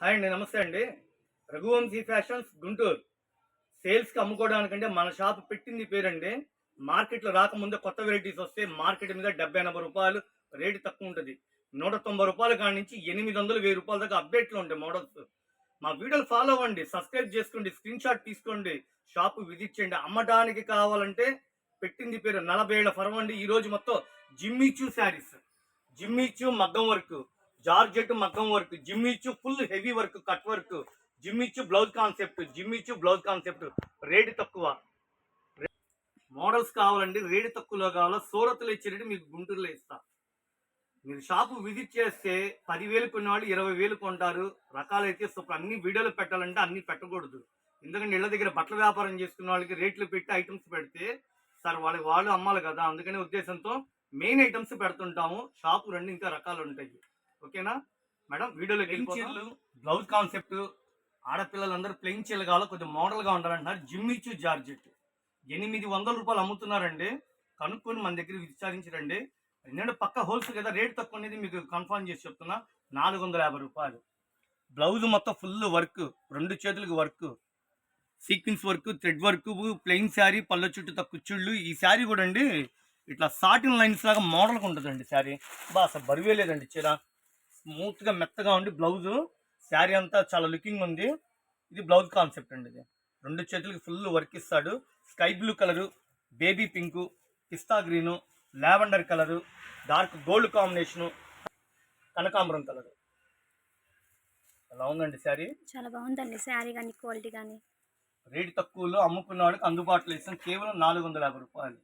Hi అండి నమస్తే అండి. రఘువంశీ ఫ్యాషన్స్ గుంటూరు. సేల్స్కి అమ్ముకోవడానికంటే మన షాప్ పెట్టింది పేరండి. మార్కెట్లో రాకముందే కొత్త వెరైటీస్ వస్తే మార్కెట్ మీద డెబ్బై ఎనభై రూపాయలు రేటు తక్కువ ఉంటుంది. నూట తొంభై రూపాయల కాడి నుంచి ఎనిమిది వందలు వెయ్యి రూపాయల దాకా అప్డేట్లు ఉంటాయి మోడల్స్. మా వీడియోలు ఫాలో అవ్వండి సబ్స్క్రైబ్ చేసుకోండి స్క్రీన్ షాట్ తీసుకోండి షాప్ విజిట్ చేయండి. అమ్మడానికి కావాలంటే పెట్టింది పేరు నలభై ఏళ్ళ ఫరం అండి ఈరోజు మొత్తం Jimmy Choo saris. Jimmy Choo మగ్గం వర్క్. జార్జెట్ మగ్గం work Jimmy Choo full heavy work cut work Jimmy Choo blouse concept Jimmy Choo blouse concept. Rate తక్కువ. మోడల్స్ కావాలండి రేటు తక్కువలో కావాలా? సూరత్లో ఇచ్చేటట్టు మీకు గుంటూరులో ఇస్తా. మీరు షాపు విజిట్ చేస్తే పదివేలు కొనేవాళ్ళు ఇరవై వేలు కొంటారు. రకాలైతే సూపర్. అన్ని వీడియోలు పెట్టాలంటే అన్ని పెట్టకూడదు. ఎందుకంటే ఇళ్ళ దగ్గర బట్టల వ్యాపారం చేసుకున్న వాళ్ళకి రేట్లు పెట్టి ఐటమ్స్ పెడితే సార్ వాళ్ళకి వాళ్ళు అమ్మాలి కదా. అందుకనే ఉద్దేశంతో మెయిన్ ఐటమ్స్ పెడుతుంటాము. షాపు రెండు ఇంకా రకాలు ఉంటాయి. ఓకేనా? మేడం వీడియోలోకి వెళ్ళిపోతాం. బ్లౌజ్ కాన్సెప్ట్ ఆడపిల్లలందరూ ప్లెయిన్ చీరలు కావాలి కొద్దిగా మోడల్గా ఉండాలంటున్నారు. జిమ్మిచ్చు జార్జెట్ ఎనిమిది వందల రూపాయలు అమ్ముతున్నారండి. కనుక్కొని మన దగ్గర విచారించరండి. ఎందుకంటే పక్క హోల్సేల్ కదా రేట్ తక్కువ అనేది మీకు కన్ఫర్మ్ చేసి చెప్తున్నా. నాలుగు వందల యాభై రూపాయలు. బ్లౌజ్ మొత్తం ఫుల్ వర్క్ రెండు చేతులకు work sequence work thread work plain sari పళ్ళ చుట్టూ కుచ్చుళ్ళు ఈ శారీ కూడా అండి ఇట్లా సాటిన్ లైన్స్ లాగా మోడల్గా ఉంటుందండి శారీ బా అసలు బరువే లేదండి చీర. స్మూత్గా మెత్తగా ఉండి బ్లౌజ్ శారీ అంతా చాలా లుకింగ్ ఉంది. ఇది బ్లౌజ్ కాన్సెప్ట్ అండి ఇది. రెండు చేతులకి ఫుల్ వర్క్ ఇస్తాడు. Sky blue colour baby pink పిస్తా green lavender colour dark gold combination కనకాంబరం కలరు. అలా ఉందండి శారీ? చాలా బాగుందండి శారీ కానీ క్వాలిటీ కానీ. రేటు తక్కువలో అమ్ముకున్న వాడికి అందుబాటులో ఇస్తాం. కేవలం నాలుగు వందల యాభై రూపాయలు.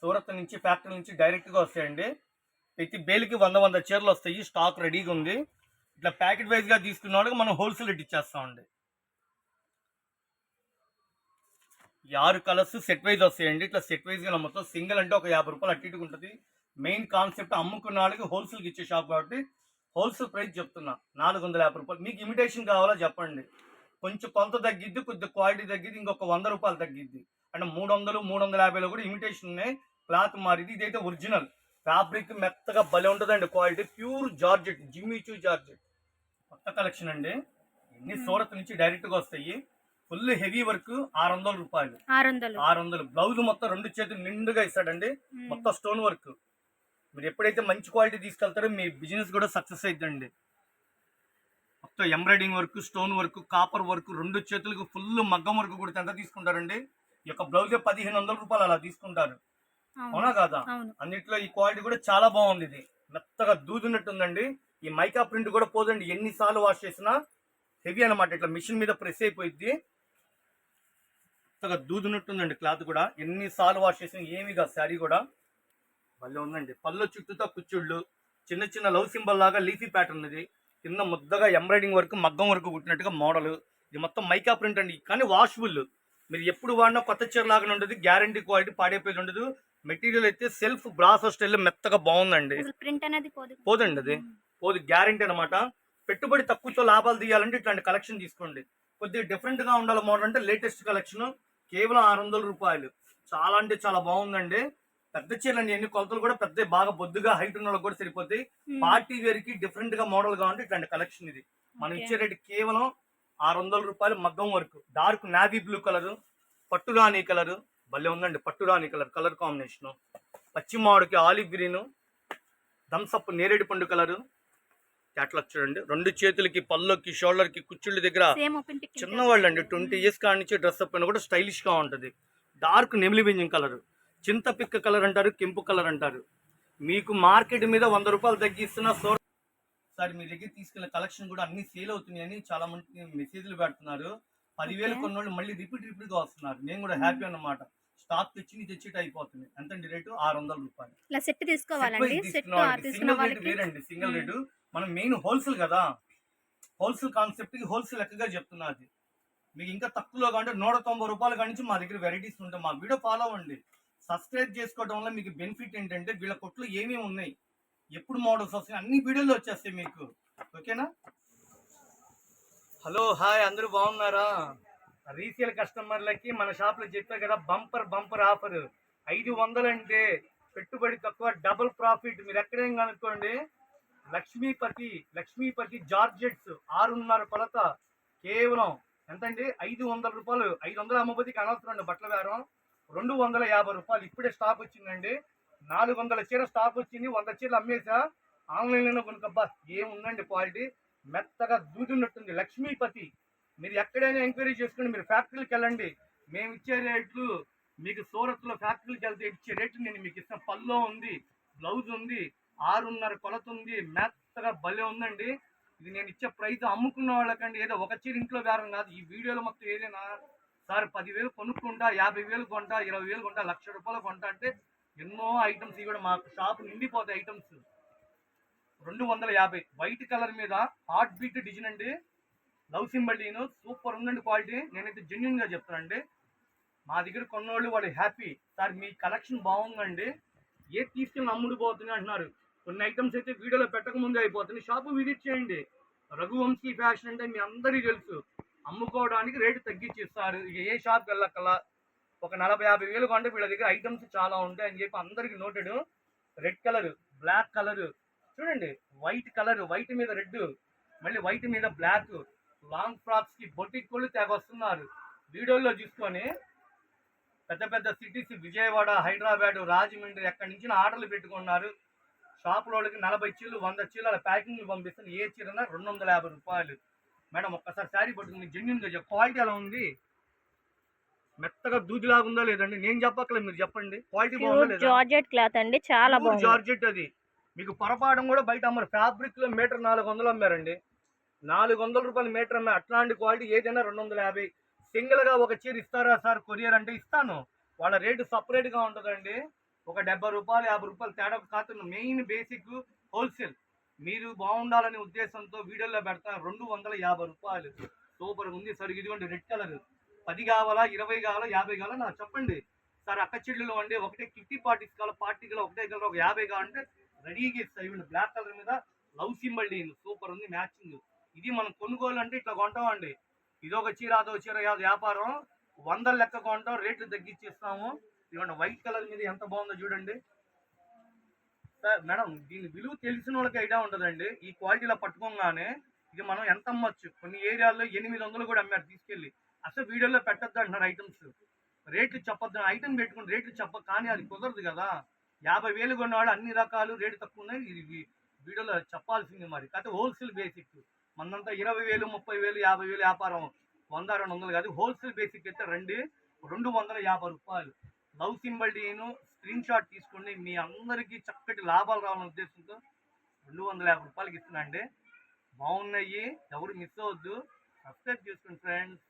సూరత్ నుంచి ఫ్యాక్టరీ నుంచి డైరెక్ట్గా వస్తాయండి. ప్రతి బేలికి వంద వంద చీరలు వస్తాయి స్టాక్ రెడీగా ఉంది. ఇట్లా ప్యాకెట్ వైజ్గా తీసుకున్న వాళ్ళకి మనం హోల్సేల్ రేట్ ఇచ్చేస్తామండి ఆరు కలర్స్ సెట్ వైజ్ వస్తాయండి. ఇట్లా సెట్ వైజ్గా మొత్తం సింగిల్ అంటే ఒక యాభై రూపాయలు అటు ఇటుగా ఉంటుంది. మెయిన్ కాన్సెప్ట్ అమ్ముకున్న వాళ్ళకి హోల్సేల్కి ఇచ్చే షాప్ కాబట్టి హోల్సేల్ ప్రైస్ చెప్తున్నా. నాలుగు వందల యాభై రూపాయలు. మీకు ఇమిటేషన్ కావాలా చెప్పండి. కొంచెం కొంత తగ్గిద్ది కొద్ది క్వాలిటీ తగ్గిద్ది ఇంకొక వంద రూపాయలు తగ్గిద్ది. అంటే మూడు వందలు మూడు వందల యాభైలో కూడా ఇమిటేషన్ ఉన్నాయి. క్లాత్ మారిది. ఇదైతే ఒరిజినల్ ఫ్యాబ్రిక్ మెత్తగా భలే ఉంటుందండి. Quality pure georgette Jimmy Choo georgette. కొత్త కలెక్షన్ అండి. ఇన్ని సూరత్ నుంచి డైరెక్ట్గా వస్తాయి. ఫుల్ హెవీ వర్క్ ఆరు వందల రూపాయలు. ఆరు వందలు ఆరు వందలు బ్లౌజ్ మొత్తం రెండు చేతులు నిండుగా ఇస్తాడండి. మొత్తం స్టోన్ వర్క్. మీరు ఎప్పుడైతే మంచి క్వాలిటీ తీసుకెళ్తారో మీ బిజినెస్ కూడా సక్సెస్ అవుతుందండి మొత్తం embroidering work stone work copper work రెండు చేతులకు ఫుల్ మగ్గం వర్క్ కూడా ఎంత తీసుకుంటారండి. ఈ యొక్క బ్లౌజే పదిహేను వందల రూపాయలు అలా తీసుకుంటారు. అవునా. కాదా? అన్నిట్లో ఈ క్వాలిటీ కూడా చాలా బాగుంది ఇది మెత్తగా దూదినట్టుందండి ఈ మైకా ప్రింట్ కూడా పోదండి. ఎన్నిసార్లు వాష్ చేసినా హెవీ అన్నమాట. ఇట్లా మిషన్ మీద ప్రెస్ అయిపోయింది మెత్తగా దూదినట్టుందండి క్లాత్ కూడా. ఎన్నిసార్లు వాష్ చేసినా ఏమి కాదు శారీ కూడా. భలే ఉందండి. పళ్ళు చుట్టూతో కుచ్చుళ్ళు చిన్న చిన్న లవ్ సింబల్ లాగా లీఫీ ప్యాటర్న్ ఇది. కింద ముద్దగా ఎంబ్రాయిడింగ్ వర్క్ మగ్గం వర్క్ కుట్టినట్టుగా మోడల్. ఇది మొత్తం మైకా ప్రింట్ అండి. కానీ వాషబుల్. మీరు ఎప్పుడు వాడినా కొత్త చీర లాగానే ఉండదు. గ్యారంటీ క్వాలిటీ పాడైపోయేది ఉండదు. మెటీరియల్ అయితే సెల్ఫ్ బ్రాసో స్టైల్ మెత్తగా బాగుందండి. ప్రింట్ అనేది పోదు. పోదండి అది. పోదు గ్యారంటీ అనమాట పెట్టుబడి తక్కువతో లాభాలు తీయాలంటే ఇట్లాంటి కలెక్షన్ తీసుకోండి. కొద్దిగా డిఫరెంట్గా ఉండాలి మోడల్ అంటే లేటెస్ట్ కలెక్షన్ కేవలం ఆరు వందల రూపాయలు. చాలా అంటే చాలా బాగుందండి. పెద్ద చీరలు అండి ఎన్ని కొలతలు కూడా పెద్ద బాగా బొద్దుగా హైట్ ఉన్న వాళ్ళకి కూడా సరిపోతాయి. పార్టీ వేర్కి డిఫరెంట్గా మోడల్గా ఉంటే ఇట్లాంటి కలెక్షన్ ఇది. మనం. ఇచ్చే రేట్ కేవలం ఆరు వందల రూపాయలు మగ్గం work. Dark navy blue colour పట్టు రాణి కలర్ భలే ఉందండి. పట్టు రాణి కలర్ కలర్ కాంబినేషన్. పచ్చి మామిడికి ఆలివ్ గ్రీన్ థమ్సప్ నేరేడు పండు కలర్. క్యాట్లాగ్ చూడండి. రెండు చేతులకి పళ్ళకి షోల్డర్కి కుచ్చుళ్ళ దగ్గర చిన్నవాళ్ళు అండి. ట్వంటీ ఇయర్స్ కాడి నుంచి డ్రెస్ అప్ అయినా కూడా స్టైలిష్గా ఉంటుంది. డార్క్ నెమిలి బింజం కలర్. చింత పిక్క కలర్ అంటారు కెంపు కలర్ అంటారు. మీకు మార్కెట్ మీద వంద రూపాయలు తగ్గిస్తున్న సో సార్ మీ దగ్గర తీసుకెళ్ళిన కలెక్షన్ కూడా అన్ని సేల్ అవుతున్నాయని చాలా మంది మెసేజ్లు పెడుతున్నారు. పదివేలు Okay. కొన్న వాళ్ళు మళ్ళీ రిపీట్ రిపీట్గా వస్తున్నారు. నేను కూడా హ్యాపీ అన్నమాట. స్టాక్ తెచ్చి తెచ్చిట్ అయిపోతుంది. ఎంతండి రేటు? ఆరు వందల రూపాయలు. ఇలా సెట్ తీసుకోవాలండి. సెట్ తీసుకున్న సింగిల్ రేట్ వాళ్ళకి వేరండి. సింగిల్. రేటు మనం మెయిన్ హోల్సేల్ కదా. హోల్సేల్ కాన్సెప్ట్కి హోల్సేల్ లెక్కగా చెప్తున్నది మీకు ఇంకా తక్కువలో అంటే నూట తొంభై రూపాయల కాడి నుంచి మా దగ్గర వెరైటీస్ ఉంటాయి. మా వీడియో ఫాలో అవ్వండి. సబ్స్క్రైబ్ చేసుకోవడం వల్ల మీకు బెనిఫిట్ ఏంటంటే వీళ్ళ కొట్లు ఏమేమి ఉన్నాయి? ఎప్పుడు మోడల్స్ వస్తాయి? అన్ని వీడియోలు వచ్చేస్తాయి మీకు. ఓకేనా హలో హాయ్ అందరూ బాగున్నారా? రీసేల్ కస్టమర్లకి మన షాప్లో చెప్పారు చెప్పా కదా బంపర్ బంపర్ ఆఫర్. ఐదు వందలు అంటే పెట్టుబడి తక్కువ డబుల్ ప్రాఫిట్. మీరు ఎక్కడేం కనుక్కోండి. లక్ష్మీపతి లక్ష్మీపతి జార్జెట్స్ ఆరున్నర కొలత. కేవలం ఎంతండి? ఐదు వందల రూపాయలు. ఐదు వందల అమ్మబోతికి అనవసరం అండి బట్టల బేరం రెండు వందల యాభై రూపాయలు. ఇప్పుడే స్టాక్ వచ్చిందండి. నాలుగు వందల చీర స్టాక్ వచ్చింది. వంద చీరలు అమ్మేసా? ఆన్లైన్లో కొనుక్కబ్బా. ఏముందండి క్వాలిటీ? మెత్తగా దూదున్నట్టుంది. లక్ష్మీపతి మీరు ఎక్కడైనా ఎంక్వైరీ చేసుకుని మీరు ఫ్యాక్టరీకి వెళ్ళండి. మేము ఇచ్చే రేట్లు మీకు సూరత్లో ఫ్యాక్టరీకి వెళ్తే ఇచ్చే రేట్లు నేను మీకు ఇస్తాను. పల్లో ఉంది బ్లౌజ్ ఉంది ఆరున్నర కొలత ఉంది మెత్తగా భలే ఉందండి. ఇది నేను ఇచ్చే ప్రైస్ అమ్ముకున్న వాళ్ళకండి ఏదో ఒక చీర ఇంట్లో బేరం కాదు. ఈ వీడియోలో మొత్తం ఏదైనా సార్ పదివేలు కొనుక్కుంటా యాభై వేలు కొంటా ఇరవై వేలు కొంటా లక్ష రూపాయలు కొంటా అంటే ఎన్నో ఐటమ్స్ ఇవి కూడా మా షాప్ నిండిపోతాయి ఐటమ్స్ రెండు వందల యాభై. వైట్ కలర్ మీద హార్ట్ బీట్ డిజైన్ అండి. లవ్ సింబల్ సూపర్ ఉందండి క్వాలిటీ. నేనైతే జెన్యున్గా చెప్తానండి. మా దగ్గర కొన్నోళ్ళు వాళ్ళు హ్యాపీ సార్ మీ కలెక్షన్ బాగుందండి. ఏ తీసుకెళ్ళి అమ్ముడు పోతుంది అంటున్నారు. కొన్ని ఐటమ్స్ అయితే వీడియోలో పెట్టక ముందే అయిపోతుంది. షాపు విజిట్ చేయండి. రఘువంశీ ఫ్యాషన్ అంటే మీ అందరికీ తెలుసు. అమ్ముకోవడానికి రేటు తగ్గించి ఇస్తారు ఇక ఏ షాప్కి వెళ్ళక్కల. ఒక నలభై యాభై వేలు కొంటే వీళ్ళ దగ్గర ఐటమ్స్ చాలా ఉంటాయి అని చెప్పి అందరికి noted red colour black colour చూడండి వైట్ కలర్ వైట్ మీద రెడ్ మళ్ళీ వైట్ మీద బ్లాక్ లాంగ్ ఫ్రాక్స్కి బొటిక్ కూడా తెగ వస్తున్నారు వీడియోలో చూసుకొని పెద్ద పెద్ద సిటీస్ విజయవాడ హైదరాబాద్ రాజమండ్రి ఎక్కడి నుంచి ఆర్డర్లు పెట్టుకున్నారు. షాప్ వాళ్ళకి నలభై చీరలు వంద చీరల ప్యాకింగ్ పంపిస్తాను ఏ చీరన? రెండు వందల యాభై రూపాయలు. మేడం ఒక్కసారి శారీ పట్టుకుని జెన్యున్గా క్వాలిటీ ఎలా ఉంది? మెత్తగా దూదిలాగా ఉందా లేదండి? నేను చెప్పక్కలేదు మీరు చెప్పండి. క్వాలిటీ బాగుందా జార్జెట్ క్లాత్ అండి. చాలా బాగుంది. జార్జెట్ అది. మీకు పొరపాడం కూడా బయట అమ్మరు. ఫ్యాబ్రిక్లో మీటర్ నాలుగు వందలు అమ్మారండి. నాలుగు వందల రూపాయలు మీటర్ అన్న అట్లాంటి క్వాలిటీ ఏదైనా రెండు వందల యాభై సింగిల్గా ఒక చీర ఇస్తారా సార్? కొరియర్ అంటే ఇస్తాను. వాళ్ళ రేటు సపరేట్గా ఉంటుందండి. ఒక డెబ్బై రూపాయలు యాభై రూపాయలు తేడా కాకుండా మెయిన్ బేసిక్ హోల్సేల్ మీరు బాగుండాలనే ఉద్దేశంతో వీడియోలో పెడతాను రెండు వందల యాభై రూపాయలు. సూపర్ ఉంది సార్. ఇదిగోండి రెడ్ కలర్ పది కావాలా ఇరవై కావాలా యాభై కావాలా? నాకు చెప్పండి. సార్ అక్క చెల్లెలు అండి ఒకటే కిట్టి పార్టీస్ కావాలి పార్టీ కావాలి ఒకటే కలర్ ఒక యాభై కావాలంటే రెడీగా ఇస్తాయి ఇవ్వండి బ్లాక్ కలర్ మీద లవ్ సింబల్ డీన్ సూపర్ ఉంది మ్యాచింగ్ ఇది మనం కొనుగోలు అంటే ఇట్లా కొంటామండి. ఒక చీర అదో చీర కాదు వ్యాపారం. వందల లెక్క కొంటాం రేట్లు తగ్గించేస్తాము ఇవ్వండి వైట్ కలర్ మీద ఎంత బాగుందో చూడండి. సార్ మేడం దీని విలువ తెలిసిన వాళ్ళకి ఐడియా ఉంటుందండి ఈ క్వాలిటీలో పట్టుకోగానే ఇది మనం ఎంత అమ్మచ్చు? కొన్ని ఏరియాల్లో ఎనిమిది వందలు కూడా అమ్మారు తీసుకెళ్ళి. అసలు వీడియోలో పెట్టద్దు అంటున్నారు ఐటమ్స్. రేట్లు చెప్పొద్దు ఐటమ్ పెట్టుకుని రేట్లు చెప్ప కానీ అది కుదరదు కదా. యాభై వేలు కొన్నవాళ్ళు అన్ని రకాలు రేటు తక్కువ ఉన్నాయి. ఇది వీడియోలో చెప్పాల్సింది మరి. కాకపోతే హోల్సేల్ బేసిక్. మనంతా ఇరవై వేలు ముప్పై వేలు యాభై వేలు వ్యాపారం. వంద రెండు వందలు కాదు హోల్సేల్ బేసిక్ అయితే రండి రెండు వందల యాభై రూపాయలు. లవ్ సింబల్ డీను స్క్రీన్ షాట్ తీసుకోండి మీ అందరికీ చక్కటి లాభాలు రావాలనే ఉద్దేశంతో రెండు వందల యాభై రూపాయలకి ఇస్తున్నా అండి బాగున్నాయి ఎవరు మిస్ అవ్వద్దు. సబ్స్క్రైబ్ చేసుకోండి ఫ్రెండ్స్.